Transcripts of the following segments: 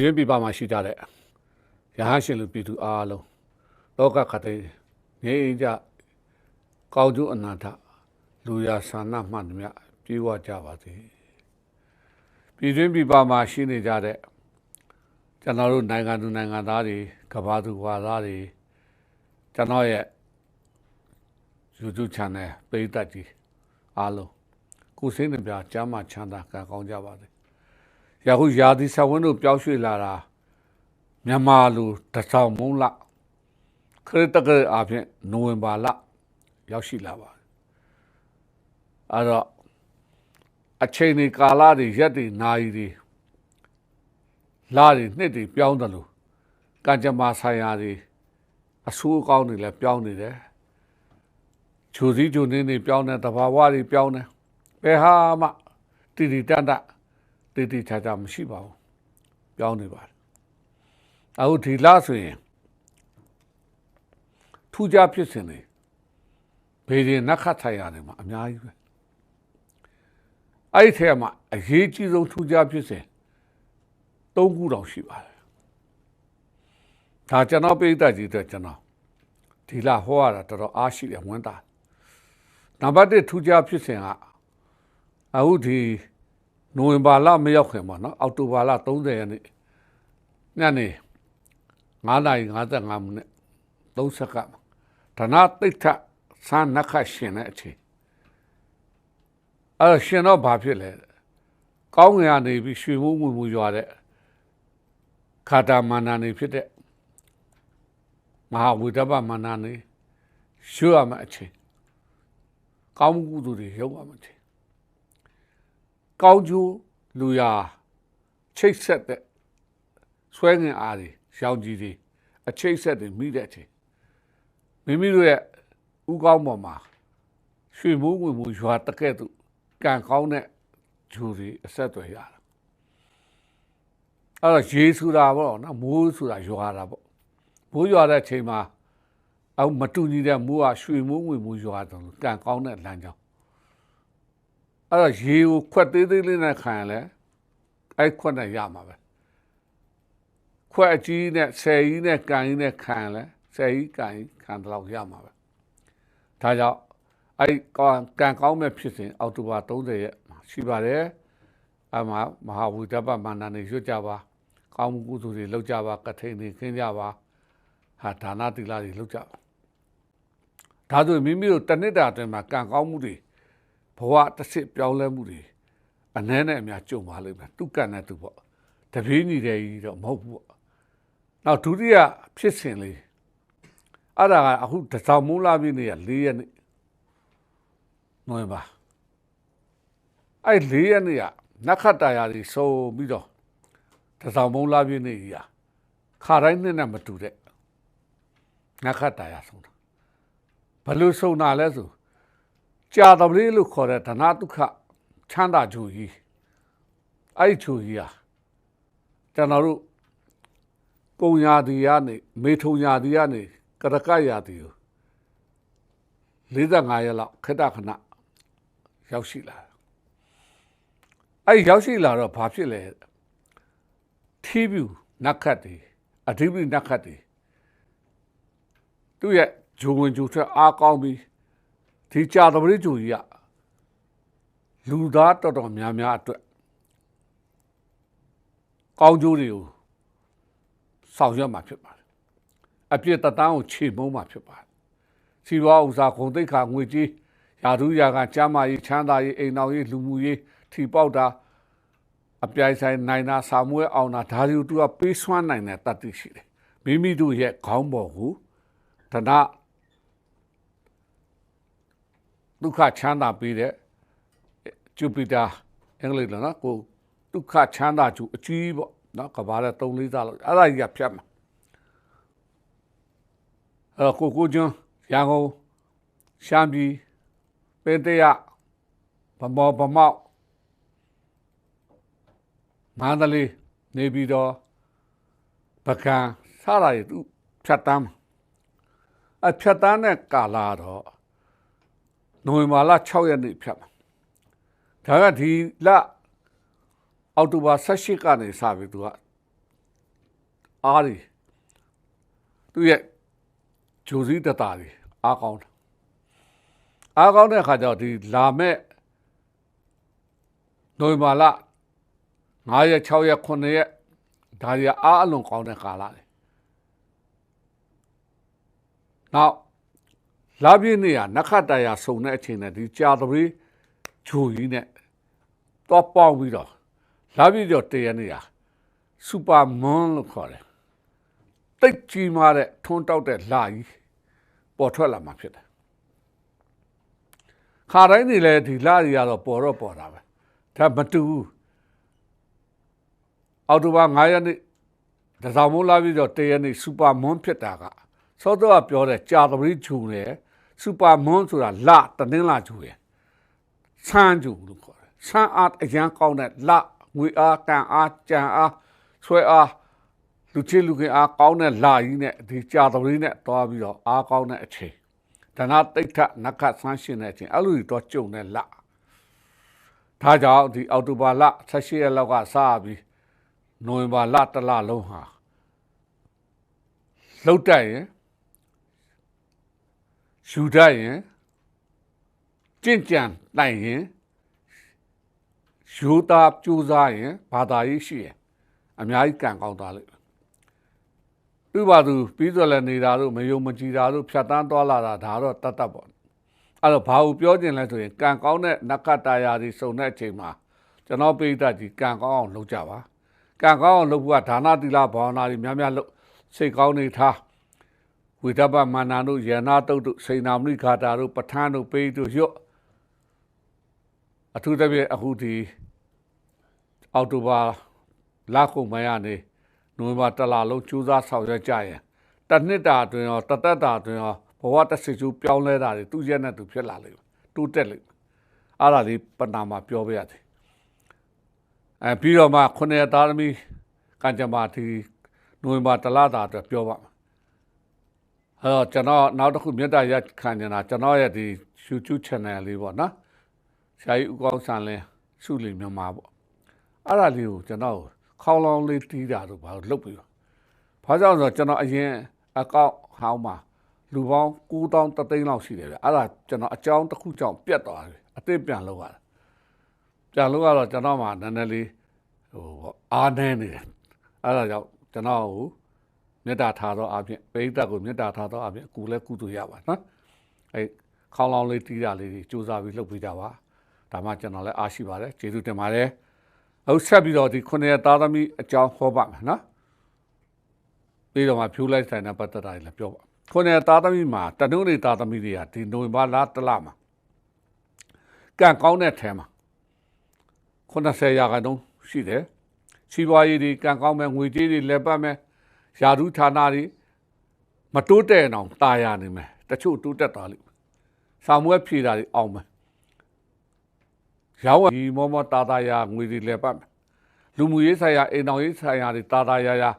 ပြည်တွင်းပြည်ပမှာရှိကြတဲ့ရဟန်းရှင်လူပြည်သူအားလုံးလောကခတဲ့ငြိမ်းကြကောင်းကျိုးအနန္တလူရဆန္ဒမှန်မြပြေဝကြပါစေပြည်တွင်းပြည်ပမှာရှိနေကြတဲ့ကျွန်တော်တို့နိုင်ငံသူနိုင်ငံသားတွေကမ္ဘာသူဝါသားတွေကျွန်တော်ရဲ့ YouTube channel ပရိသတ်ကြီးအားလုံးကိုယ်စိတ်နှပြကျမ်းမာချမ်းသာကံကောင်းကြပါစေ။ ယခုယာဒီဆဝင်းတို့ပြောင်းရွှေ့လာတာမြန်မာလူတစ်ဆောင်မုံလခရစ်တက္ကရာအဖြစ်နိုဝင်ဘာလရောက်ရှိလာပါတယ်။အဲ့တော့အချိန်ဒီကာလတွေရက်တွေနာရီတွေလာတွေနှစ်တွေပြောင်းတယ်လို့ကံကြမ္မာဆိုင်ရာတွေအဆိုးအကောင်းတွေလည်းပြောင်းနေတယ်။ဂျိုစည်းဂျိုနင်းတွေပြောင်းတယ်တဘာဝတွေပြောင်းတယ်ဘယ်ဟာမှတီတီတန်တတီ တီချာချာမရှိပါဘူးပြောင်းနေပါတယ်အခုဒီလားဆိုရင်ထူးခြားဖြစ်စဉ်တွေဘေးရင်နက်ခတ်ထိုင်ရတယ်မှာအများကြီးပဲအဲ့ဒီထဲမှာအရေးကြီးဆုံးထူးခြားဖြစ်စဉ်၃ခုတောင်ရှိပါတယ်ဒါကျွန်တော်ပိဋကကြီးအတွက်ကျွန်တော်ဒီလာဟောရတာတော်တော်အားရှိတယ်ဝန်တာနံပါတ်1ထူးခြားဖြစ်စဉ်ကအခုဒီ နိုဝင်ဘာလမရောက်ခင်ပေါ့နော်အောက်တိုဘာလ30ရက်နေ့ညနေ9:55မိနစ်30စက္ကန့်ဓနတိတ်ထဆန်းနခရှင်တဲ့အချိန်အဲ့တော့ရှင်တော့ဘာဖြစ်လဲကောင်းငင်ကနေပြီးရွှေမိုးငွေမူရွာတဲ့ခါတာမန္နာနေဖြစ်တဲ့မဟာဝိတ္တပမန္နာနေရွှေရမယ့်အချိန်ကောင်းမှုကုသိုလ်တွေရုပ်ရမှာတယ် ကောင်းကျိုးလူရာချိတ်ဆက်တဲ့ဆွဲငင်အားတွေရောင်ကြီးတွေအချိတ်ဆက်တွေမိတဲ့အချိန်မိမိတို့ရဲ့ဥကောင်းပေါ်မှာရွှေမိုးဝင်မှုရွာတကဲ့သို့ကံကောင်းတဲ့ဂျူတွေအဆက်တွေရတာအဲ့တော့ရေဆိုတာပေါ့နော်မိုးဆိုတာရွာတာပေါ့မိုးရွာတဲ့အချိန်မှာအောင်မတူညီတဲ့မိုးကရွှေမိုးငွေမိုးရွာတယ်လို့ကံကောင်းတဲ့လမ်းကြောင်း အဲ့တော့ရေကိုခွက်သေးသေးလေးနဲ့ခံရလဲအဲ့ခွက်နဲ့ရမှာပဲခွက်အကြီးနဲ့ဆယ်ကြီးနဲ့ကန်ကြီးနဲ့ခံရလဲဆယ်ကြီးကန်ကြီးခံတော့ရမှာပဲဒါကြောင့်အဲ့ကံကောင်းမဲ့ဖြစ်စဉ်အောက်တိုဘာ30ရက်ရှိပါတယ်အမမဟာဝိဒပမန္တန်နေရွတ်ကြပါကောင်းမှုကုသိုလ်တွေလုပ်ကြပါကထိန်တွေခင်းကြပါဟာဒါနတိလာတွေလုပ်ကြပါဒါဆိုမိမိတို့တနစ်တာအတွင်းမှာကံကောင်းမှုတွေ ဘဝတစ်စစ်ပြောင်းလဲမှုတွေအနှဲနဲ့အများကြုံပါလိမ့်မယ်သူကံနဲ့သူပေါ့တပင်းညီတယ်ကြီးတော့မဟုတ်ဘူးပေါ့နောက်ဒုတိယဖြစ်စဉ်လေးအဲ့ဒါကအခုတစောင်းမူလာပြည့်နေရ၄ရက်နေ့နိုဝင်ဘာအဲ့၄ရက်နေ့ကနက္ခတ္တရာကြီးစုံပြီးတော့တစောင်းမူလာပြည့်နေကြီးခါတိုင်းနှစ်နဲ့မတူတဲ့နက္ခတ္တရာဆုံးတာဘယ်လိုဆုံးတာလဲဆို ကြာတပလေးလို့ခေါ်တဲ့ဓနဒုက္ခချမ်းသာကြိုကြီးအဲ့ဒီကြိုကြီးဟာကျွန်တော်တို့ပုံညာတီကနေမေထုံညာတီကနေကရကရာတီကို45ရက်လောက်ခက်တခဏရောက်ရှိလာအဲ့ဒီရောက်ရှိလာတော့ဘာဖြစ်လဲထီးပြူနတ်ခတ်တွေအဓိပ္ပာယ်နတ်ခတ်တွေသူ့ရဲ့ဂျုံဝင်ဂျူထွက်အားကောင်းပြီး ဒီကြာတပရိဂျူကြီးကလူသားတော်တော်များများအတွက်ကောင်းကျိုးတွေကိုဆောင်ရွက်မှာဖြစ်ပါတယ်အပြစ်တတန်းကိုခြေမုံမှာဖြစ်ပါတယ်စီဝါဥစားခုံတိတ်ခါငွေကြီးယာဒူးယာကကျမ်းမာရေးချမ်းသာရေးအိမ်တော်ရေးလူမှုရေးထီပေါက်တာအပြိုင်ဆိုင်နိုင်တာစာမွေးအောင်တာဒါတွေကိုသူကပေးစွမ်းနိုင်တဲ့တတ်သိရှိတယ်မိမိတို့ရဲ့ခေါင်းပေါ်ကိုတဏ ဒုက္ခချမ်းသာပေးတဲ့ဂျူပီတာအင်္ဂလိပ်လိုနော်ကိုဒုက္ခချမ်းသာကျူအကြီးပေါ့နော်ကဘာလဲ3လေးစားလို့အဲ့ဒါကြီးကဖြတ်မှာအဲ့ကိုကိုကျွန်းရန်ကုန်ရှမ်းပြည်ပေတရဗမောဗမောက်မန္တလေးနေပြည်တော်ပကံစားရည်သူဖြတ်တမ်းအဖြတ်တမ်းတဲ့ကာလာတော့ နိုဝင်ဘာလ6ရက်နေ့ဖြတ်မှာဒါကဒီလအောက်တိုဘာ18ကနေစပြီသူကအားတွေသူ့ရဲ့ဂျိုစီးတတာတွေအားကောင်းတယ်အားကောင်းတဲ့အခါကျတော့ဒီလာမဲ့နိုဝင်ဘာလ9ရက်6ရက်9ရက်ဒါရီအားအလွန်ကောင်းတဲ့ကာလလေနောက် လာပြည့်နေ့ကနက္ခတရစုံတဲ့အချိန်နဲ့ဒီကြာသပတေးဂျိုကြီးနဲ့တော့ပေါင်းပြီးတော့လာပြည့်တော့တရနေ့ဟာစူပါမွန်လို့ခေါ်တယ်တိတ်ကြီးမားတဲ့ထွန်းတောက်တဲ့လာကြီးပေါ်ထွက်လာမှာဖြစ်တယ်ခါတိုင်းနေလဲဒီလာကြီးကတော့ပေါ်တော့ပေါ်တာပဲဒါမတူဘူးအော်တိုဘာ9ရက်နေ့တစောင်းမိုးလာပြီးတော့တရက်နေ့စူပါမွန်ဖြစ်တာကစောတော့ကပြောတဲ့ကြာသပတေးဂျုံလေ စူပါမွန်ဆိုတာလတနင်္လာဂျုံရယ်ဆန်းဂျုံလို့ခေါ်တယ်ဆန်းအားအရန်ကောင်းတဲ့လငွေအားကန်အားကြံအားဆွဲအားလူချင်းလူခင်အားကောင်းတဲ့လာကြီးနဲ့ဒီကြာသပတေးနဲ့တွားပြီးတော့အားကောင်းတဲ့အချိန်ဒနာတိတ်ထနက္ခဆန်းရှင်တဲ့အချိန်အဲ့လိုတော့ကြုံတဲ့လဒါကြောင့်ဒီအော်တိုဘာလ16ရက်လောက်ကစပြီးနိုဝင်ဘာလတစ်လလုံးဟာလှုပ်တက်ရင် ယူတတ်ရင်ကြင့်ကြံနိုင်ရင်ယူသားကြိုးစားရင်ဘာသာရေးရှိရင်အများကြီးကံကောင်းသွားလိမ့်မယ်သူ့ဘာသူပြီးဆိုလည်းနေတာတို့မယုံမကြည်တာတို့ဖြတ်တန်းသွားလာတာဒါတော့တတ်တတ်ပေါ့အဲ့တော့ဘာကိုပြောခြင်းလဲဆိုရင်ကံကောင်းတဲ့နက္ခတရာတွေစုံတဲ့အချိန်မှာကျွန်တော်ပိဋကကြီးကံကောင်းအောင်လုပ်ကြပါကံကောင်းအောင်လုပ်ဖို့ကဒါနသီလဘာဝနာတွေများများလုပ်စိတ်ကောင်းနေထား ဝိဒပမာနတို့ယနာတုတ်တို့စိန်နာမဏိခါတာတို့ပဋ္ဌာန်းတို့ပိဋတို့ရွတ်အထူးသဖြင့်အခုဒီအောက်တိုဘာလကုန်မရနေနိုဝင်ဘာတလလုံးကျူးစားဆောင်ရွက်ကြရင်တစ်နှစ်တာအတွင်းရောတသက်တာအတွင်းရောဘဝတစ်စိတ်ကျူးပြောင်းလဲတာတွေသူ့ရဲ့နဲ့သူဖြစ်လာလိမ့်မယ်တိုးတက်လိမ့်မယ်အဲ့ဒါလေးပဏာမှာပြောပြရတယ်အဲပြီးတော့မှခုနှစ်သားသမီးကံကြမ္မာဒီနိုဝင်ဘာတလတာအတွက်ပြောပါမယ် အဲတော့ကျွန်တော်နောက်တစ်ခုမြတ်တာရက်ခံနေတာကျွန်တော်ရဲ့ဒီ YouTube channel လေးပေါ့နော်ဆရာကြီးဦးကောင်းဆန်လင်းစုလီမြန်မာပေါ့အဲ့ဒါလေးကိုကျွန်တော်ခေါင်းလောင်းလေးတီးတာတို့ဘာလို့လုပ်ပြီးတော့ဘာကြောင့်ဆိုတော့ကျွန်တော်အရင်အကောင့်ဟောင်းမှာလူပေါင်း9000တသိန်းလောက်ရှိတယ်ဗျအဲ့ဒါကျွန်တော်အကြောင်းတစ်ခုကြောင့်ပြတ်သွားတယ်အစ်စ်ပြန်လောက်ရတာပြန်လောက်ရတော့ကျွန်တော်မှနည်းနည်းလေးဟိုအားနေနေတယ်အဲ့ဒါကြောင့်ကျွန်တော်ကို မေတ္တာထားတော့အပြင်ပိဋကကိုမေတ္တာထားတော့အပြင်အကူလဲကုသိုလ်ရပါနော်အဲခေါင်းလောင်းလေးတီးတာလေးစူးစမ်းပြီးလှုပ်ပေးကြပါဒါမှကျွန်တော်လည်းအားရှိပါတယ်ကျေးဇူးတင်ပါတယ်ဟုတ်ဆက်ပြီးတော့ဒီခုနှစ်သားသမီးအကြောင်းဟောပါမယ်နော်ပြီးတော့မှဖြူလိုက်ဆိုင်တဲ့ပတ်သက်တာလည်းပြောပါခုနှစ်သားသမီးမှာတနုနေသားသမီးတွေကဒီနိုဝင်ဘာလတလမှာကံကောင်းတဲ့ထဲမှာ90ရာခိုင်နှုန်းရှိတယ်စီးပွားရေးတွေကံကောင်းမဲ့ငွေကြေးတွေလက်ပတ်မဲ့ယာ ဓုဌာနတွေမတိုးတဲ့အောင်ตายရနေမယ်တချို့တိုးတက်သွားလိမ့်မယ်စာမွဲဖြေတာတွေအောင်မယ်ရောက်ဒီမောမောတာတာယာငွေတွေလက်ပတ်မယ်လူမှုရေးဆိုင်ရာအိမ်တော်ရေးဆိုင်ရာတွေတာတာယာယာ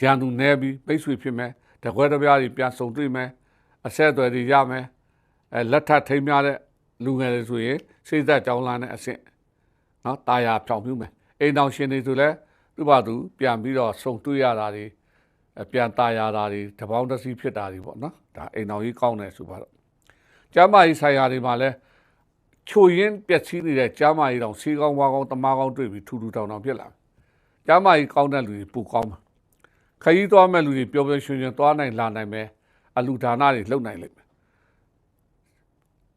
ရန်သူနေပြီးပိတ်ဆွေဖြစ်မယ်တကွဲတပြားတွေပြန်စုံတွေ့မယ်အဆက်အသွယ်တွေရမယ်အဲလက်ထပ်ထိမ်းများတဲ့လူငယ်တွေဆိုရင်စိတ်သက်ကြောင်းလန်းတဲ့အဆင့်နော်တာယာဖြောင်ပြူးမယ်အိမ်တော်ရှင်တွေဆိုလည်းသူ့ဘာသူပြန်ပြီးတော့စုံတွေ့ရတာတွေ ပြန်ตายရတာတွေတပေါင်းတစည်းဖြစ်တာတွေပေါ့နော်ဒါအိမ်တော်ကြီးကောင်းတယ်ဆိုပါတော့ကျမ်းမာရေးဆိုင်ရာတွေမှာလည်းချိုရင်းပျက်စီးနေတဲ့ကျမ်းမာရေးတောင်စီကောင်းဝါကောင်းတမားကောင်းတွေ့ပြီးထူထူတောင်တောင်ဖြစ်လာကျမ်းမာရေးကောင်းတဲ့လူတွေပူကောင်းမှာခရီးသွားမဲ့လူတွေပျော်ပျော်ရွှင်ရွှင်သွားနိုင်လာနိုင်မယ်အလူဒါနတွေလုပ်နိုင်လိမ့်မယ်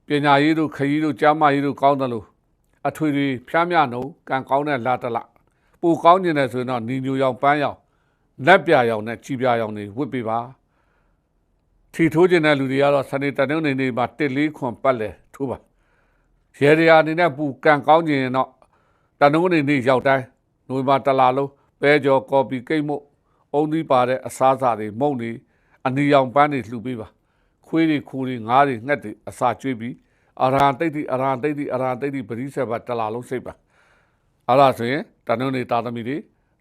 ပညာရေးတို့ခရီးတို့ကျမ်းမာရေးတို့ကောင်းတယ်လို့အထွေထွေဖျားမြနှုံကံကောင်းတဲ့လာတလပူကောင်းနေတယ်ဆိုရင်တော့နီညိုရောင်ပန်းရောင် လက်ပြရောင်နဲ့ကြည်ပြရောင်တွေဝတ်ပေးပါထီထိုးခြင်းတဲ့လူတွေကတော့စနေတနင်္ဂနွေနေ့မှာတစ်လေးခွန်ပတ်လဲထိုးပါရေရရာအနေနဲ့ပူကံကောင်းခြင်းတော့တနင်္ဂနွေနေ့ရောက်တိုင်းနိုဝင်ဘာတလာလုံးပဲကြော်ကော်ပီကိတ်မို့အုံးသီးပါတဲ့အစားအစာတွေမုံတွေအနီရောင်ပန်းတွေလှူပေးပါခွေးတွေခူတွေငါးတွေငှက်တွေအစာကျွေးပြီးအရာတိတ်တိအရာတိတ်တိအရာတိတ်တိပရိစ္ဆေဘတလာလုံးစိတ်ပါအဲ့ဒါဆိုရင်တနင်္ဂနွေတာသမီတွေ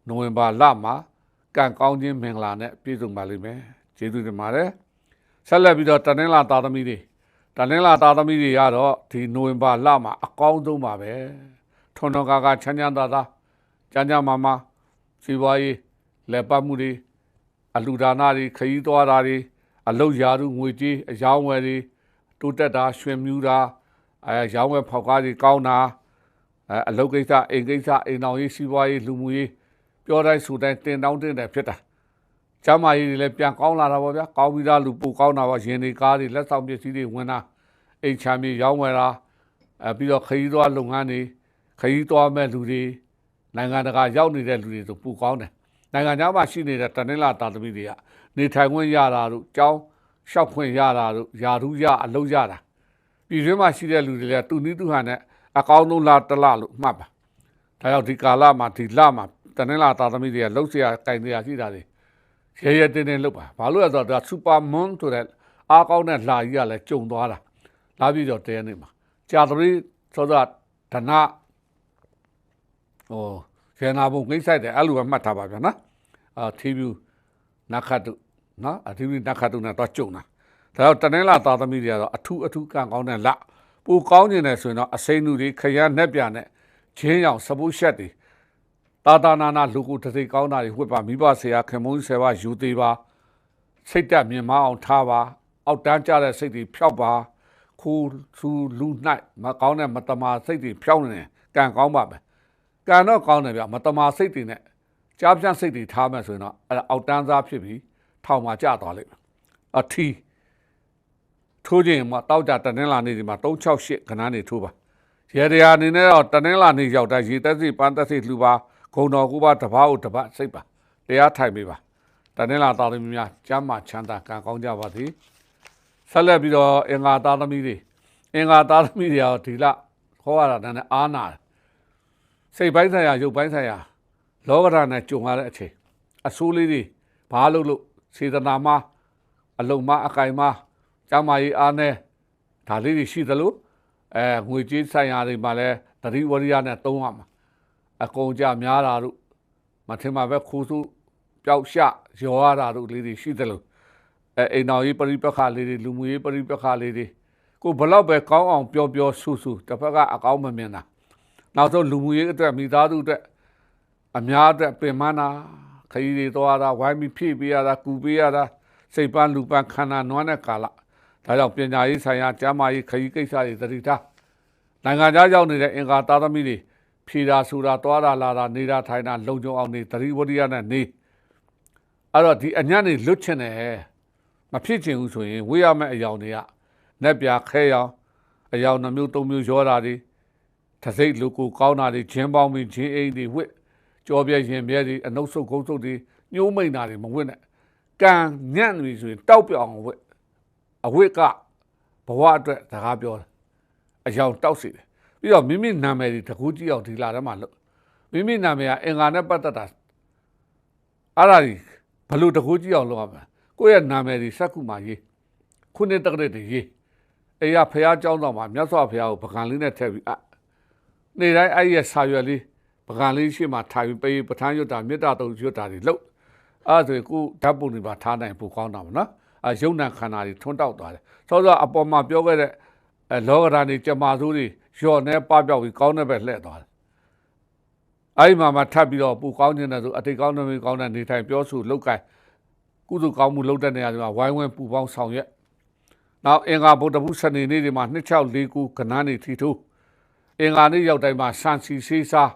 နိုဝင်ဘာလမှာ ကံကောင်းခြင်းမင်္ဂလာနဲ့ပြည့်စုံပါလိမ့်မယ်ကျေးဇူးတင်ပါတယ်ဆက်လက်ပြီးတော့တနင်္လာတာသမီတွေတနင်္လာတာသမီတွေကတော့ဒီနိုဝင်ဘာလမှာအကောင်းဆုံးပါပဲထွန်းတော်ကာကချမ်းချမ်းသာသာကျမ်းကျမ်းမာမာစီပွားရေးလက်ပတ်မှုတွေအလူဒါနာတွေခရီးသွားတာတွေအလုတ်ရာသူငွေကြေးအယောင်းဝယ်တွေတိုးတက်တာရွှင်မြူတာအဲရောင်းဝယ်ဖောက်ကားတွေကောင်းတာအဲအလုတ်ကိစ္စအိမ်ကိစ္စအိမ်တော်ရေးစီးပွားရေးလူမှုရေး ပြောတိုင်းဆိုတိုင်းတင်တောင်းတင်တယ်ဖြစ်တာကျမ်းမာရေးတွေလည်းပြန်ကောင်းလာတာပေါ့ဗျာကောင်းပြီးသားလူပိုကောင်းတာပေါ့ရင်တွေကားတွေလက်ဆောင်ပစ္စည်းတွေဝင်တာအိမ်ချမ်းမြေရောင်းဝယ်တာအဲပြီးတော့ခရီးသွားလုပ်ငန်းတွေခရီးသွားမဲ့လူတွေနိုင်ငံတကာရောက်နေတဲ့လူတွေဆိုပိုကောင်းတယ်နိုင်ငံခြားမှာရှိနေတဲ့တနင်္လာတာသမီတွေကနေထိုင်ခွင့်ရတာတို့ကြောင်းလျှောက်ခွင့်ရတာတို့ယာထူးရအလုပ်ရတာပြည်တွင်းမှာရှိတဲ့လူတွေလည်းတူနီးတူဟန်နဲ့အကောင်းဆုံးလားတစ်လလို့မှတ်ပါဒါကြောင့်ဒီကာလမှာဒီလမှာ တနင်္လာတာသမီတွေကလှုပ်ရှားကင်တရားရှိတာတွေရဲရဲတင်းတင်းလှုပ်ပါဘာလို့လဲဆိုတော့ဒါစူပါမွန်ဆိုတဲ့အားကောင်းတဲ့လာကြီးကလည်းကြုံသွားတာလာပြီးတော့တဲနေမှာကြာသမီးဆိုတော့ဓနဟိုရေနာဘုံကိစ္စတဲ့အဲ့လိုပဲမှတ်ထားပါဗျာနော်အာထီဗျူနခတ်တုနော်အထီဗျူနခတ်တုနဲ့တော့ကြုံတာဒါတော့တနင်္လာသားသမီးတွေကတော့အထူးအထူးကံကောင်းတဲ့လပူကောင်းနေတယ်ဆိုရင်တော့အစိမ့်လူတွေခရမ်းနဲ့ပြနဲ့ချင်းရောင်စပုတ်ရှက်တွေ တာတာနာနာလူကိုတသိကောင်းတာတွေဝှက်ပါမိဘဆရာခင်မုန်းဆယ်ပါယူသေးပါစိတ်တက်မြင်မအောင်ထားပါအောက်တန်းကြတဲ့စိတ်တွေဖြောက်ပါခိုးဆူလူ၌မကောင်းတဲ့မတမာစိတ်တွေဖြောက်နေတယ်ကံကောင်းပါပဲကံတော့ကောင်းတယ်ဗျမတမာစိတ်တွေနဲ့ကြားပြန့်စိတ်တွေထားမယ်ဆိုရင်တော့အဲ့ဒါအောက်တန်းသားဖြစ်ပြီးထောင်မှာကျသွားလိမ့်မယ်အထီးထိုးခြင်းမှာတောက်ကြတနင်္လာနေ့ဒီမှာ368ခဏနေထိုးပါရေတရာအနေနဲ့တော့တနင်္လာနေ့ရောက်တိုင်းရေသက်စီပန်းသက်စီလှူပါ ဂုံတော်ကူပါတပားကိုတပတ်စိတ်ပါတရားထိုင်ပေးပါတနင်္လာသားသမီးများကျမ်းမာချမ်းသာကံကောင်းကြပါသည်ဆက်လက်ပြီးတော့အင်္ဂါသားသမီးတွေအင်္ဂါသားသမီးတွေရောဒီလခေါ်ရတာနည်းနည်းအားနာတယ်စိတ်ပိုင်းဆိုင်ရာရုပ်ပိုင်းဆိုင်ရာလောကဓာတ်နဲ့ကြုံရတဲ့အချိန်အဆိုးလေးတွေဘာလို့လို့စေတနာမအလုံးမအကင်မကျမ်းမာရေးအားနဲ့ဒါလေးတွေရှိသလိုအဲငွေကြေးဆိုင်ရာတွေမှာလည်းတတိဝရိယနဲ့သုံးရမှာ အကုန်ကြများတာတို့မထင်မှာပဲခိုးစုပျောက်ရှရောရတာတို့လေးတွေရှိသလိုအဲအိမ်တော်ရေးပရိပက္ခလေးတွေလူမှုရေးပရိပက္ခလေးတွေကိုဘလောက်ပဲကောင်းအောင်ပြောပြောဆူဆူတစ်ဖက်ကအကောင်းမမြင်တာနောက်ဆုံးလူမှုရေးအတွက်မိသားစုအတွက်အများအတွက်ပင်မနာခရီးတွေသွားတာဝိုင်းပြီးဖြည့်ပေးရတာကူပေးရတာစိတ်ပန်းလူပန်းခန္ဓာနွမ်းတဲ့ကာလဒါကြောင့်ပညာရေးဆိုင်ရာကျမ်းမာရေးခရီးကိစ္စတွေသတိထားနိုင်ငံခြားရောက်နေတဲ့အင်္ဂါသားသမီးတွေ ဖြေတာဆိုတာသွားတာလာတာနေတာထိုင်တာလုံခြုံအောင်နေသတိဝရိယနဲ့နေအဲ့တော့ဒီအညံ့နေလွတ်ချင်တယ်မဖြစ်ချင်ဘူးဆိုရင်ဝေးရမယ့်အယောင်တွေကနက်ပြခဲရောင်အယောင်နှမျိုးသုံးမျိုးရောတာတွေတစိမ့်လူကိုကောင်းတာတွေဂျင်းပေါင်းပြီးဂျင်းအိမ်တွေဝစ်ကြောပြည့်ရင်ပြည့်တွေအနှုတ်ဆုပ်ကုန်းဆုပ်တွေညှိုးမိန်တာတွေမဝစ်နဲ့ကံညံ့နေဆိုရင်တောက်ပြောင်ဝစ်အဝစ်ကဘဝအတွက်စကားပြောတယ်အယောင်တောက်စီတယ် ပြီးတော့မိမိနာမည်ဒီတကူကြည့်အောင်ဒီလာထဲမှာလို့မိမိနာမည်ကအင်္ဂါနဲ့ပတ်သက်တာအဲ့ဒါဒီဘလို့တကူကြည့်အောင်လုပ်ရမှာကိုယ့်ရဲ့နာမည်ဒီစက္ခုမှာရေးခုနှစ်တက္ကရာတွေရေးအေးရဖះเจ้าတော်မှာမြတ်စွာဘုရားကိုပကံလေးနဲ့ထည့်ပြီးအနေတိုင်းအဲ့ရဲ့ဆာရွယ်လေးပကံလေးရှိမှထိုင်ပြီးပေးပဋ္ဌာန်းရွတ်တာမေတ္တာတုံရွတ်တာတွေလုပ်အဲ့ဒါဆိုကိုဓာတ်ပုံတွေပါထားနိုင်ပိုကောင်းတာပေါ့နော်အယုံနာခန္ဓာတွေထွန်းတောက်သွားတယ်စောစောအပေါ်မှာပြောခဲ့တဲ့အဲလောကဓာတ်တွေကြမာဆိုးတွေ လျော့နေပပြောက်ပြီးကောင်းတဲ့ဘက်လှည့်သွားတယ်အဲ့ဒီမှာမှထပ်ပြီးတော့ပူကောင်းနေတဲ့ဆိုအတိတ်ကောင်းတဲ့ကောင်းတဲ့နေထိုင်ပြောဆိုလောက်ကဲကုသိုလ်ကောင်းမှုလုပ်တဲ့နေရာတွေမှာဝိုင်းဝန်းပူပေါင်းဆောင်ရွက်နောက်အင်္ဂါဗုဒ္ဓဘုစနေနေ့တွေမှာ2649ကဏ္ဍနေထီထိုးအင်္ဂါနေ့ရောက်တိုင်းမှာဆန်စီစေးစား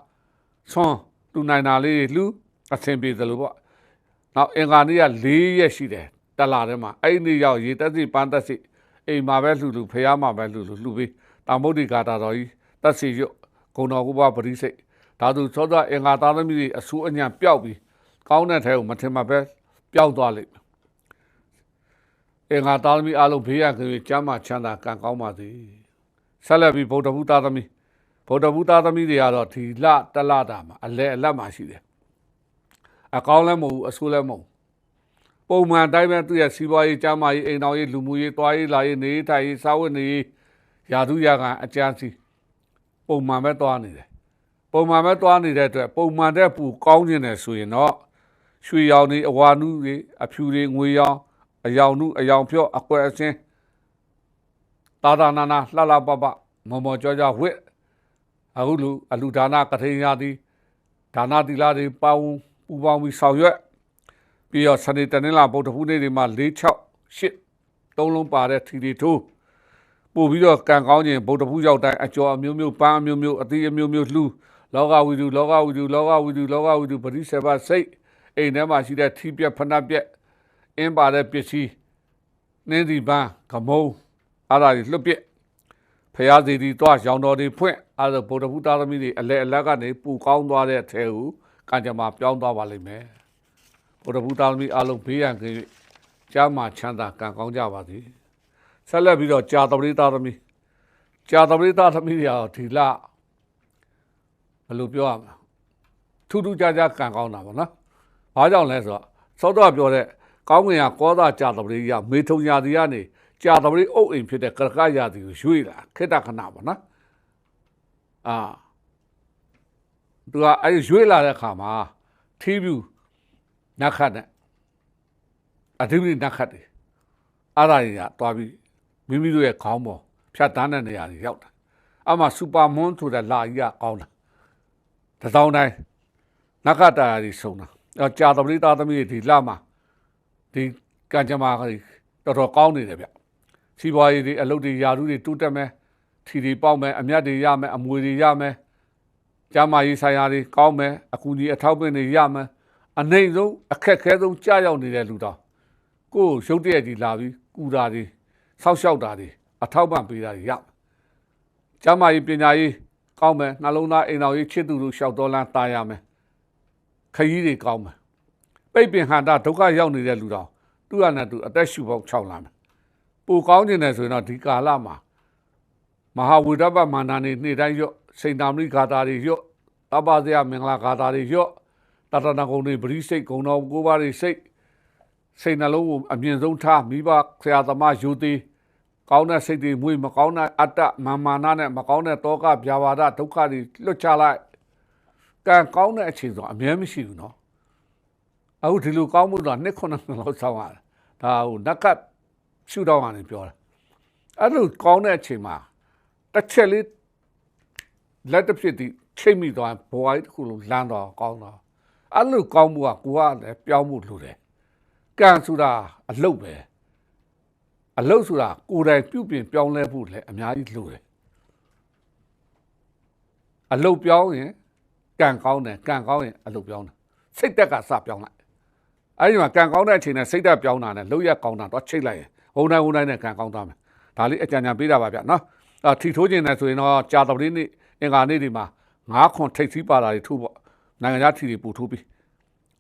ဆွန်တူနိုင်တာလေးလှူအဆင်ပြေသလိုပေါ့နောက်အင်္ဂါနေ့က၄ရက်ရှိတယ်တလာထဲမှာအဲ့ဒီနေ့ရောက်ရေတက်စီပန်းတက်စီအိမ်မှာပဲလှူလှူဖះမှာပဲလှူလှူလှူပြီး တာမုဒ္ဒိကာတာတော်ကြီးတက်စီရွတ်ဂုံတော်ကုဘပရိစိတ်ဒါသူသောသောအင်္ဂါသားသမီးတွေအဆူအညံပျောက်ပြီးကောင်းတဲ့ထဲကိုမထင်မှပဲပျောက်သွားလိမ့်မယ်အင်္ဂါသားသမီးအလုံးဘေးရခင်ကျမ်းမာချမ်းသာကံကောင်းပါစေဆက်လက်ပြီးဗုဒ္ဓဘုသားသမီးဗုဒ္ဓဘုသားသမီးတွေကတော့ဒီလတလတာမှာအလဲအလတ်မှာရှိတယ်အကောင်းလည်းမဟုတ်ဘူးအဆိုးလည်းမဟုတ်ပုံမှန်တိုင်းပဲသူ့ရဲ့စီးပွားရေးကျမ်းမာရေးအိမ်တော်ရေးလူမှုရေးသွားရေးလာရေးနေထိုင်ရေးစားဝတ်နေရေး ယာတုရကအကျန်းစီပုံမှန်ပဲသွားနေတယ်ပုံမှန်ပဲသွားနေတဲ့အတွက်ပုံမှန်တဲ့ပူကောင်းခြင်းတယ်ဆိုရင်တော့ရွှေရောင်တွေအဝါနုတွေအဖြူတွေငွေရောင်အယောင်နုအယောင်ဖြော့အကွက်အစင်းတာတာနာနာလှလှပပမော်မော်ကြောကြောဝစ်အခုလူအလူဒါနကထိန်ရသည်ဒါနတိလာတွေပေါင်းပူပေါင်းပြီးဆောင်ရွက်ပြီးတော့စနေတနင်္လာဗုဒ္ဓဟူးနေ့တွေမှာ4 6 8သုံးလုံးပါတဲ့ထီတီထိုး ပို့ပြီးတော့ကံကောင်းခြင်းဗုဒ္ဓဟူးရောက်တိုင်းအကျော်အမျိုးမျိုးပန်းအမျိုးမျိုးအသီးအမျိုးမျိုးလှူလောကဝိတုလောကဝိတုလောကဝိတုလောကဝိတုပရိစ္ဆေဘစိတ်အိမ်ထဲမှာရှိတဲ့ထီပြက်ဖဏပြက်အင်းပါတဲ့ပစ္စည်းနင်းဒီပန်းကမုံအားဒါတွေလွတ်ပြက်ဖရာစီတီတော့ရောင်တော်တွေဖွင့်အဲ့ဒါဗုဒ္ဓဘုသားသမီးတွေအလဲအလက်ကနေပူကောင်းသွားတဲ့အထဲကိုကံကြမ္မာပြောင်းသွားပါလိမ့်မယ်ဗုဒ္ဓဘုသားသမီးအလုံးဘေးရန်ကင်း၍ကြားမှာချမ်းသာကံကောင်းကြပါစေ ဆက်လက်ပြီးတော့ကြာတပရိသားသမီးကြာတပရိသားသမီးတွေကတော့ဒီလဘယ်လိုပြောရမလဲထူးထူးခြားခြားကံကောင်းတာပေါ့နော်ဘာကြောင့်လဲဆိုတော့စောတော့ပြောတဲ့ကောင်းကင်ကကောသာကြာတပရိကမေထုံရာတီကနေကြာတပရိအုပ်အိမ်ဖြစ်တဲ့ကရကရာတီကိုရွေ့လာခေတ္တခဏပေါ့နော်အာသူကအဲ့ဒီရွေ့လာတဲ့အခါမှာထီးပြူနတ်ခတ်နဲ့အဓိပတိနတ်ခတ်တွေအားရတွေကတွားပြီး မိမိတို့ရဲ့ခေါင်းပေါ်ဖြတ်တန်းတဲ့နေရာတွေရောက်တာအမှစူပါမွန်ဆိုတဲ့လာကြီးကကောင်းတာတစ်တောင်းတိုင်းနတ်ခတ်တာတွေစုံတာအဲကြာတပရိသားသမီးတွေဒီလမှာဒီကံကြမ္မာတွေတော်တော်ကောင်းနေတယ်ဗျစီးပွားရေးတွေအလုပ်တွေယာရုတွေတိုးတက်မယ်ထီတွေပေါက်မယ်အမြတ်တွေရမယ်အမွေတွေရမယ်ကျမ်းမာရေးဆိုင်ရာတွေကောင်းမယ်အကူကြီးအထောက်ပံ့တွေရမယ်အနေဆုံးအခက်ခဲဆုံးကြားရောက်နေတဲ့လူတော်ကိုယ်ရုပ်တရက်ကြီးလာပြီးကူတာတွေ ဆောက်ရှောက်တာတွေအထောက်ပံ့ပေးတာတွေရမယ်ကျမ်းမာရေးပညာရေးကောင်းမယ်နှလုံးသားအိမ်တော်ရေးချစ်သူတို့ရှောက်တော်လန်းတာရမယ်ခရီးတွေကောင်းမယ်ပိတ်ပင်ဟန္တာဒုက္ခရောက်နေတဲ့လူတော်သူ့ရနဲ့သူအသက်ရှူပေါက်6လမ်းမယ်ပူကောင်းနေတယ်ဆိုရင်တော့ဒီကာလမှာမဟာဝိဒပမန္တန်နေနေ့တိုင်းရော့စိန်တာမရိဂါတာတွေရော့တပ္ပဇယမင်္ဂလာဂါတာတွေရော့တတနာကုံတွေပရိစိတ်ဂုံတော်ကိုးပါးတွေစိတ် စိတ်နှလုံးကိုအမြင့်ဆုံးထားမိဘဆရာသမားယူသည်ကောင်းတဲ့စိတ်တွေမွေးမကောင်းတဲ့အတ္တမာမာနနဲ့မကောင်းတဲ့တောကဗျာပါဒဒုက္ခတွေလွတ်ချလိုက်ကံကောင်းတဲ့အချိန်ဆိုအမြဲမရှိဘူးနော်အခုဒီလိုကောင်းမှုတော့နှစ်ခုနှစ်လောက်ဆောင်းရတယ်ဒါဟိုနက်ကရှုတော့ကနေပြောတာအဲ့လိုကောင်းတဲ့အချိန်မှာတစ်ချက်လေးလက်တစ်ဖြစ်ဒီချိန်မိသွားဘဝကြီးတစ်ခုလုံးလမ်းတော့ကောင်းတော့အဲ့လိုကောင်းမှုကကိုကလည်းပြောင်းမှုလိုတယ် ကံဆိုတာအလုတ်ပဲအလုတ်ဆိုတာကိုယ်တိုင်ပြုပြင်ပြောင်းလဲဖို့လည်းအများကြီးလိုတယ်အလုတ်ပြောင်းရင်ကံကောင်းတယ်ကံကောင်းရင်အလုတ်ပြောင်းတယ်စိတ်တက်ကစပြောင်းလိုက်အဲဒီမှာကံကောင်းတဲ့အချိန်နဲ့စိတ်တက်ပြောင်းတာနဲ့လှုပ်ရက်ကောင်းတာတော့ချိတ်လိုက်ရင်ဘုံတိုင်းဘုံတိုင်းနဲ့ကံကောင်းသွားမယ်ဒါလေးအကြံဉာဏ်ပေးတာပါဗျနော်အဲထီထိုးခြင်းနဲ့ဆိုရင်တော့ကြာတပလေးနေ့အင်္ဂါနေ့ဒီမှာငါးခွန်ထိတ်သီးပါတာတွေထိုးပေါ့နိုင်ငံခြားထီတွေပူထိုးပြီး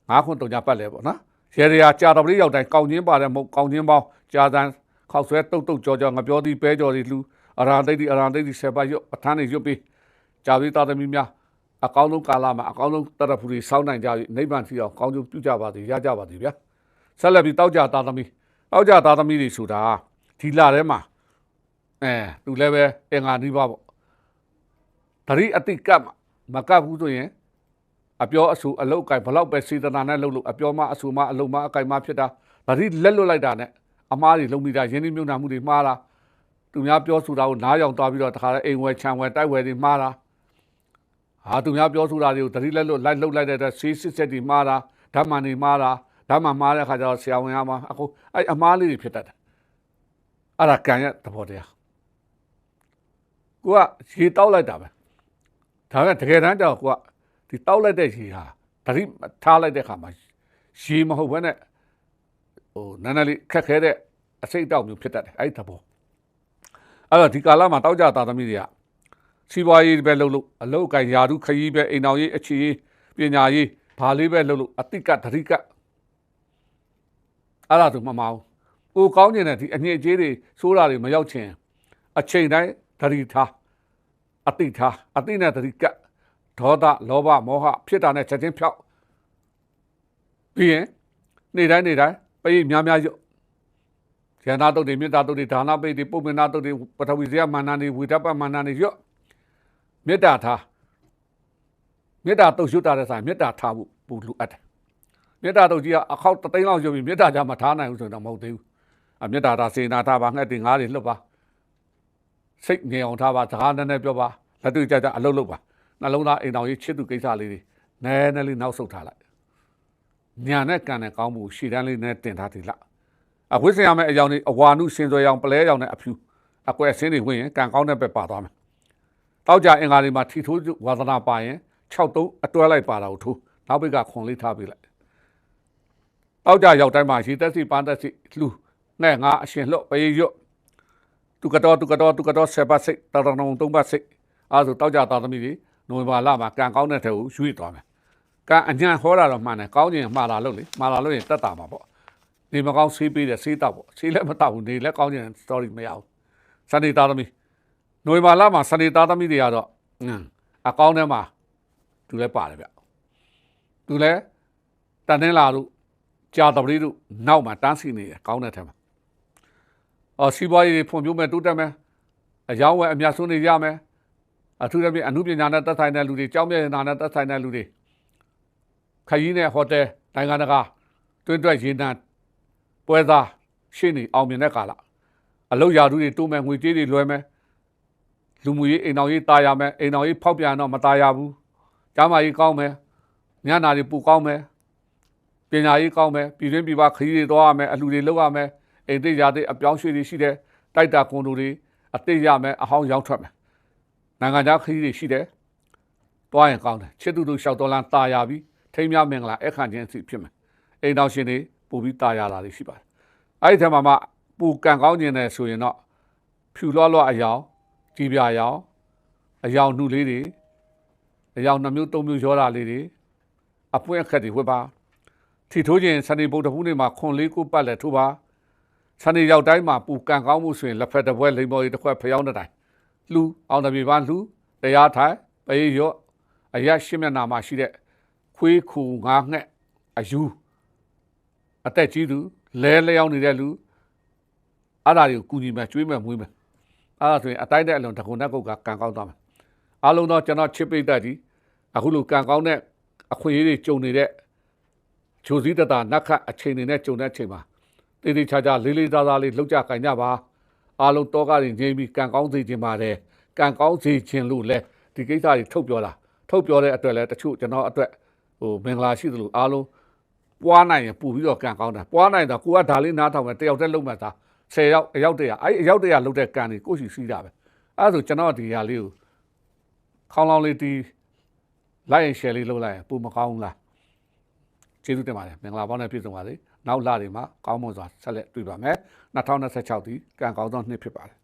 ငါးခွန်တုံညာပတ်လဲပေါ့နော် ရေရရာကြာတပလေးရောက်တိုင်းကောင်းချင်းပါတဲ့မဟုတ်ကောင်းချင်းပေါင်းကြာတန်းခောက်ဆွဲတုတ်တုတ်ကြောကြောငပြောသည်ပဲကြော်သည်လှူအရာတိတ်ဒီအရာတိတ်ဒီဆက်ပါရွတ်အထမ်းတွေရွတ်ပြီးကြာပြီးသားသမီးများအကောင်းဆုံးကာလမှာအကောင်းဆုံးတရဖူတွေစောင်းနိုင်ကြပြီနိဗ္ဗာန်ထီအောင်ကောင်းကျိုးပြုကြပါစေရကြပါစေဗျာဆက်လက်ပြီးတောက်ကြသားသမီးတောက်ကြသားသမီးတွေဆိုတာဒီလထဲမှာအဲသူလည်းပဲအင်္ဂါနိဗ္ဗာန်ပေါ့တတိအတိကပ်မကပ်ဘူးဆိုရင် အပြောအဆူအလုတ်အကင်ဘလောက်ပဲစေတနာနဲ့လှုပ်လို့အပြောမအဆူမအလုတ်မအကင်မဖြစ်တာဗတိလက်လွတ်လိုက်တာနဲ့အမားတွေလုံမိတာရင်းနှီးမြုပ်နှံမှုတွေမှားတာသူများပြောဆိုတာကိုနားယောင်သွားပြီးတော့တခါလဲအိမ်ဝယ်ခြံဝယ်တိုက်ဝယ်တွေမှားတာဟာသူများပြောဆိုတာတွေကိုတတိလက်လွတ်လိုက်လှုပ်လိုက်တဲ့အတွက်ဆေးစစ်ဆက်တွေမှားတာဓမ္မန်တွေမှားတာဓမ္မမှားတဲ့ခါကျတော့ဆရာဝန်ရမှာအခုအဲ့အမားလေးတွေဖြစ်တတ်တယ်အဲ့ဒါကံရဲ့သဘောတရားကိုကရေတောက်လိုက်တာပဲဒါပေမဲ့တကယ်တမ်းကျတော့ကိုက ဒီတောက်လိုက်တဲ့ရေဟာတတိထားလိုက်တဲ့ခါမှာရေမဟုတ်ဘဲနဲ့ဟိုနန်းနလေးခက်ခဲတဲ့အစိတ်တောက်မျိုးဖြစ်တတ်တယ်အဲ့ဒီသဘောအဲ့တော့ဒီကာလမှာတောက်ကြသားသမီးတွေကစီးပွားရေးပဲလုပ်လို့အလုတ်အကင်ယာရုခရီးပဲအိမ်တော်ရေးအခြေရေးပညာရေးဘာလေးပဲလုပ်လို့အတိကဓရိကအဲ့ဒါဆိုမမအောင်ကိုကောင်းကျင်တဲ့ဒီအညစ်အကြေးတွေဆိုးတာတွေမရောက်ချင်အချိန်တိုင်းဓရိထားအတိထားအတိနဲ့ဓရိက ဒေါသလောဘမောဟဖြစ်တာနဲ့ချက်ချင်းဖြောက်ပြီးရင်နေ့တိုင်းနေ့တိုင်းပိများများရုပ်ဇန္နာတုတ်တွေမေတ္တာတုတ်တွေဒါနပိတ်တွေပုပ္ပနာတုတ်တွေပထဝီဇယမာနတွေဝိဒပမာနတွေရုပ်မေတ္တာထားမေတ္တာတုတ်ရွတ်တာတဲ့ဆိုင်မေတ္တာထားဖို့ပူလူအပ်တယ်မေတ္တာတုတ်ကြီးကအခောက်တသိန်းလောက်ရုပ်ပြီးမေတ္တာကြမထားနိုင်ဘူးဆိုတော့မဟုတ်သေးဘူးအမေတ္တာထားစေနာထားပါငှက်တင်ငါးတွေလှုပ်ပါစိတ်ငြိမ်အောင်ထားပါစကားနည်းနည်းပြောပါလက်တွေ့ကြကြအလုပ်လုပ်ပါ နှလုံးသားအိမ်တော်ကြီးချစ်သူကိစ္စလေးတွေနည်းနည်းလေးနောက်ဆုတ်ထားလိုက်ညာနဲ့ကံနဲ့ကောင်းမှုရှည်တန်းလေးနဲ့တင်ထားတယ်လားအဝိဇ္ဇာမဲ့အကြောင်းလေးအဝါနုစင်စွယ်ရောင်ပလဲရောင်နဲ့အဖြူအကွက်ဆင်းတွေဝင်ရင်ကံကောင်းတဲ့ဘက်ပါသွားမယ်တောက်ကြအင်္ဂါတွေမှာထီထိုးဝါသနာပါရင်63အတွဲလိုက်ပါတာကိုထိုးနောက်ဘက်ကခွန်လေးထားပေးလိုက်တောက်ကြရောက်တိုင်းမှာရေတက်စီပန်းတက်စီလူနဲ့ငါအရှင်လွတ်ပေးရွတ်သူကတော့သူကတော့သူကတော့ဆယ်ပတ်စိတ်တော်တော်သုံးပတ်စိတ်အဲဆိုတောက်ကြသားသမီးတွေ နိုဝင်ဘာလမှာကံကောင်းတဲ့ထဲကိုရွေ့သွားမယ်ကံအညံဟောတာတော့မှန်တယ်ကောင်းခြင်းမှားတာလို့လေမှားတာလို့ရင်တက်တာမှာပေါ့နေမကောင်းဆေးပေးတယ်ဆေးတောက်ပေါ့ဆေးလည်းမတောက်ဘူးနေလည်းကောင်းခြင်း story မရဘူးစနေသားသမီးနိုဝင်ဘာလမှာစနေသားသမီးတွေကတော့အင်းအကောင်းထဲမှာသူလည်းပါတယ်ဗျသူလည်းတန်နှင်းလာတို့ကြာတပလေးတို့နောက်မှာတန်းစီနေတယ်ကောင်းတဲ့ထဲမှာအော်စီးပွားရေးတွေဖွံ့ဖြိုးမယ်တိုးတက်မယ်အယောင်းဝယ်အမြတ်ဆုံးနေရမယ် အထူးသဖြင့်အမှုပညာနဲ့သက်ဆိုင်တဲ့လူတွေကြောင်းမြေနာနဲ့သက်ဆိုင်တဲ့လူတွေခရီးနဲ့ဟိုတယ်နိုင်ငံတကာတွင်းတွက်ရေနံပွဲသားရှင်းနေအောင်မြင်တဲ့ကာလအလုတ်ရာထူးတွေတိုးမယ်ငွေကြေးတွေလွှဲမယ်လူမှုရေးအိမ်တော်ရေးတာယာမယ်အိမ်တော်ရေးဖောက်ပြန်တော့မတာယာဘူးကျမ်းမာရေးကောင်းမယ်ညနာတွေပူကောင်းမယ်ပညာရေးကောင်းမယ်ပြည်တွင်းပြည်ပခရီးတွေသွားရမယ်အလှူတွေလုပ်ရမယ်အိမ်သိရာသိအပြောင်းရွှေ့တွေရှိတယ်တိုက်တာကွန်ဒိုတွေအသိရမယ်အဟောင်းရောက်ထွက်မယ် နိုင်ငံခြားခရီးတွေရှိတယ်တွားရင်ကောင်းတယ်ချစ်သူတို့ရှောက်တော်လန်တာယာပြီးထိမ်းမြမင်္ဂလာအခန့်ချင်းစီဖြစ်မယ်အိမ်တော်ရှင်တွေပူပြီးတာယာလာတွေရှိပါတယ်အဲ့ဒီထဲမှာမှပူကန်ကောင်းခြင်းနဲ့ဆိုရင်တော့ဖြူလွှတ်လွှတ်အယောင်ကြည်ပြာယောင်အယောင်နှုလေးတွေအယောင်နှမျိုးသုံးမျိုးရောတာလေးတွေအပွင့်အခက်တွေဝတ်ပါထီထိုးခြင်းစနေဗုဒ္ဓဘူးနေ့မှာခွန်လေးကိုပတ်လက်ထိုးပါစနေရောက်တိုင်းမှာပူကန်ကောင်းမှုဆိုရင်လက်ဖက်တစ်ပွဲလိမ်မော်ရီတစ်ခွက်ဖျောင်းတဲ့တိုင် လှူအောင်တပြေပါလှူတရားထိုင်ပေးရော့အရက်ရှင်းမျက်နာမှာရှိတဲ့ခွေးခူငါငှက်အယူအသက်ကြီးသူလဲလျောင်းနေတဲ့လူအဲ့ဒါတွေကိုကူညီမယ်ကျွေးမယ်မွေးမယ်အဲ့ဒါဆိုရင်အတိုင်းတဲ့အလုံးတကုံနဲ့ကုတ်ကကံကောင်းသွားမယ်အားလုံးတော့ကျွန်တော်ချစ်ပိတ်သက်ကြီးအခုလိုကံကောင်းတဲ့အခွင့်အရေးတွေကြုံနေတဲ့ဂျိုစည်းတတာနတ်ခတ်အချိန်တွေနဲ့ကြုံတဲ့အချိန်မှာတေးသေးချာချာလေးလေးသားသားလေးလှုပ်ကြကင်ကြပါ အားလုံးတော့ကားတွေငြိမ်းပြီးကံကောင်းစေခြင်းပါတယ်ကံကောင်းစေခြင်းလို့လဲဒီကိစ္စတွေထုတ်ပြောတာထုတ်ပြောတဲ့အတွက်လဲတချို့ကျွန်တော်အတွက်ဟိုမင်္ဂလာရှိသလိုအားလုံးပွားနိုင်ရင်ပူပြီးတော့ကံကောင်းတာပွားနိုင်တော့ကိုကဒါလေးနားထောင်မယ်တယောက်တည်းလုံးမှသာ10ရောက်အယောက်တည်းအဲ့အယောက်တည်းလုတ်တဲ့ကံတွေကိုရှိစီးတာပဲအဲ့ဒါဆိုကျွန်တော်ဒီဟာလေးကိုခေါင်းလောင်းလေးတီးလိုက်ရင် share လေးလုပ်လိုက်ရင်ပူမကောင်းဘူးလားကျေးဇူးတင်ပါတယ်မင်္ဂလာပေါင်းနဲ့ပြည့်စုံပါစေ နောက်လတွေမှာကောင်းမွန်စွာဆက်လက်တွေ့ပါမယ်2026ဒီကံကောင်းသောနှစ်ဖြစ်ပါတယ်